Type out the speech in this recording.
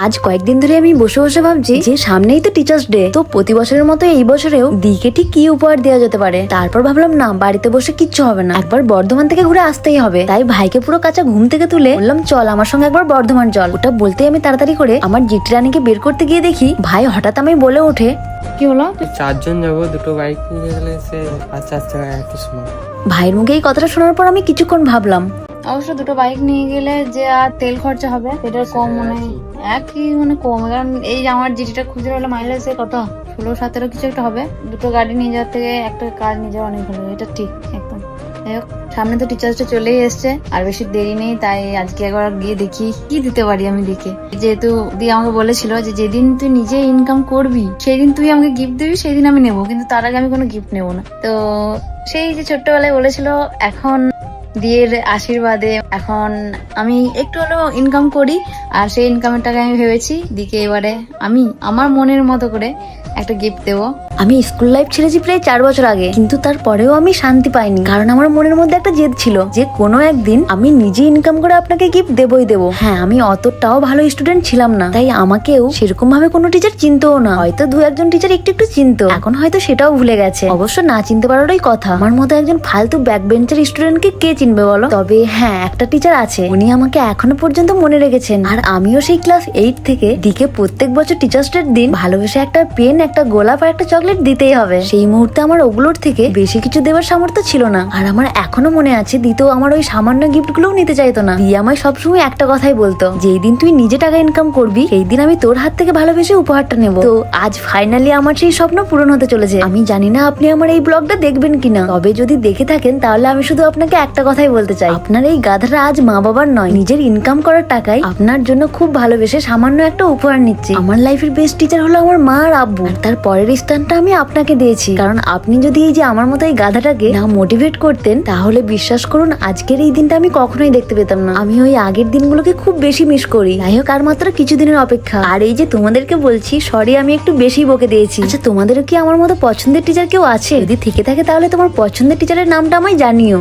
আজ কয়েকদিন ধরে আমি বসে বসে ভাবছি যে সামনেই তো টিচার্স ডে তো প্রতি বছরের মতো এই বছরেও দিকে ঠিক কি উপহার দেওয়া যেতে পারে? তারপর ভাবলাম না বাড়িতে বসে কিচ্ছু হবে না। একবার বর্ধমান থেকে ঘুরে আসতেই হবে। তাই ভাইকে পুরো কাঁচা ঘুম থেকে তুলে বললাম চল আমার সঙ্গে একবার বর্ধমান চল। ওটা বলতেই আমি তাড়াতাড়ি করে আমার জিটি রানীকে বের করতে গিয়ে দেখি ভাই হঠাৎ আমি বলে ওঠে কি হলো? চারজন যাব দুটো বাইক নিয়ে গেলে সে আচ্ছা আচ্ছা ভাইয়ের মুখে এই কথাটা শোনার পর আমি কিছুক্ষণ ভাবলাম অবশ্য দুটো বাইক নিয়ে গেলে যে আর তেল খরচা হবে সেটার কম মানে একই মানে কম। কারণ এই আমার জিটিটা খুঁজে হলে মাইলেজ কত ষোলো সতেরো কিছু একটা হবে। দুটো গাড়ি নিয়ে যাওয়ার থেকে একটা কার নিয়ে যাওয়া অনেক ভালো এটা ঠিক একদম। যাই হোক সামনে তো টিচার্সটা চলেই এসছে আর বেশি দেরি নেই তাই আজকে একবার গিয়ে দেখি কি দিতে পারি আমি দেখে। যেহেতু দি আমাকে বলেছিল যে যেদিন তুই নিজে ইনকাম করবি সেই দিন তুই আমাকে গিফট দিবি সেই দিন আমি নেব কিন্তু তার আগে আমি কোনো গিফট নেব না। তো সেই যে ছোট্টবেলায় বলেছিল এখন দিয়ের আশীর্বাদে এখন আমি একটু হলেও ইনকাম করি, আর সেই ইনকামের টাকা আমি ভেবেছি, দিকে এবারে আমি আমার মনের মতো করে একটা গিফট দেবো। আমি স্কুল লাইফ ছেড়েছি প্রায় চার বছর আগে, কিন্তু তারপরেও আমি শান্তি পাইনি। কারণ আমার মনের মধ্যে একটা জেদ ছিল যে কোনো একদিন আমি নিজে ইনকাম করে আপনাকে গিফট দেবই দেবো। হ্যাঁ আমি অতটাও ভালো স্টুডেন্ট ছিলাম না, তাই আমাকেও সেরকম ভাবে কোনো টিচার চিনতেও না। হয়তো দু একজন টিচার একটু একটু চিনতো, এখন হয়তো সেটাও ভুলে গেছে। অবশ্য না চিনতে পারারই কথা, আমার মতো একজন ফালতু ব্যাক বেঞ্চের স্টুডেন্টকে কে চিনবে বলো? তবে হ্যাঁ একটা টিচার আছে, উনি আমাকে এখনও পর্যন্ত মনে রেখেছেন। আর আমিও সেই ক্লাস এইট থেকে, দিকে প্রত্যেক বছর টিচার্স ডের দিন ভালোবেসে একটা পেন একটা গোলাপ আর একটা চকলেট দিতেই হবে। সেই মুহূর্তে আমার ওগুলোর থেকে বেশি কিছু দেওয়ার সামর্থ্য ছিল না। আর আমার এখনও মনে আছে, দিতেও আমার ওই সামান্য গিফট গুলোও নিতে চাইতো না। দিয়ে আমায় সবসময় একটা কথাই বলতো, যেই দিন তুই নিজে টাকা ইনকাম করবি, সেই দিন আমি তোর হাত থেকে ভালোবেসে উপহারটা নেব। তো আজ ফাইনালি আমার সেই স্বপ্ন পূরণ হতে চলেছে। আমি জানি না আপনি আমার এই ব্লগটা দেখবেন কিনা। তবে যদি দেখে থাকেন, তাহলে আমি শুধু আপনাকে একটা কথাই বলতে চাই। আপনার এই গাধাটা আজ মা বাবার নয়, নিজের ইনকাম করার টাকায় আপনার জন্য খুব ভালোবেসে সামান্য একটা উপহার নিচ্ছে। আমার লাইফের বেস্ট টিচার হলো আমার মা আর আব্বু। তার পরের স্থানটা আমি আপনাকে দিয়েছি। কারণ আপনি যদি এই যে আমার মতো এই গাধাটাকে না মোটিভেট করতেন, তাহলে বিশ্বাস করুন, আজকের এই দিনটা আমি কখনোই দেখতে পেতাম না। আমি ওই আগের দিনগুলোকে খুব বেশি মিস করি। যাই হোক, আর মাত্র কিছুদিনের অপেক্ষা। আর এই যে তোমাদেরকে বলছি সরি আমি একটু বেশি বকে দিয়েছি। আচ্ছা তোমাদেরও কি আমার মতো পছন্দের টিচার কেউ আছে? যদি থেকে থাকে, তাহলে তোমার পছন্দের টিচারের নামটা আমায় জানিও।